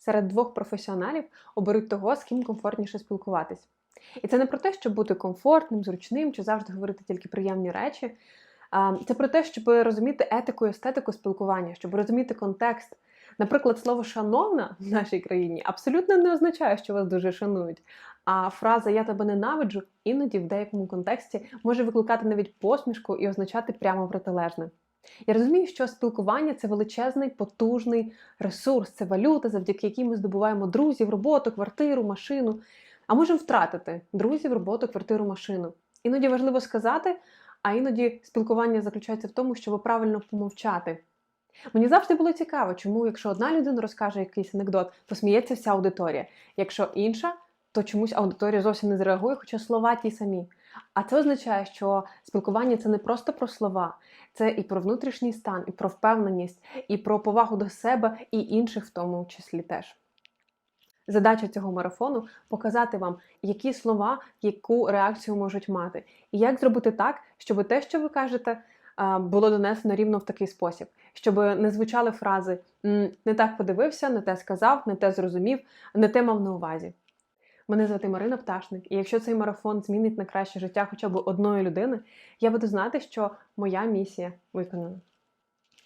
серед двох професіоналів оберуть того, з ким комфортніше спілкуватись. І це не про те, щоб бути комфортним, зручним чи завжди говорити тільки приємні речі. Це про те, щоб розуміти етику і естетику спілкування, щоб розуміти контекст. Наприклад, слово шановна в нашій країні абсолютно не означає, що вас дуже шанують. А фраза Я тебе ненавиджу іноді в деякому контексті може викликати навіть посмішку і означати прямо протилежне. Я розумію, що спілкування це величезний, потужний ресурс, це валюта, завдяки якій ми здобуваємо друзів, роботу, квартиру, машину. А можемо втратити друзів, роботу, квартиру, машину. Іноді важливо сказати, а іноді спілкування заключається в тому, щоб правильно помовчати. Мені завжди було цікаво, чому, якщо одна людина розкаже якийсь анекдот, то сміється вся аудиторія. Якщо інша, то чомусь аудиторія зовсім не зреагує, хоча слова ті самі. А це означає, що спілкування це не просто про слова, це і про внутрішній стан, і про впевненість, і про повагу до себе і інших в тому числі теж. Задача цього марафону показати вам, які слова, яку реакцію можуть мати, і як зробити так, щоб те, що ви кажете, було донесено рівно в такий спосіб, щоб не звучали фрази не так подивився, не те сказав, не те зрозумів, не те мав на увазі. Мене звати Марина Пташник, і якщо цей марафон змінить на краще життя хоча б одної людини, я буду знати, що моя місія виконана.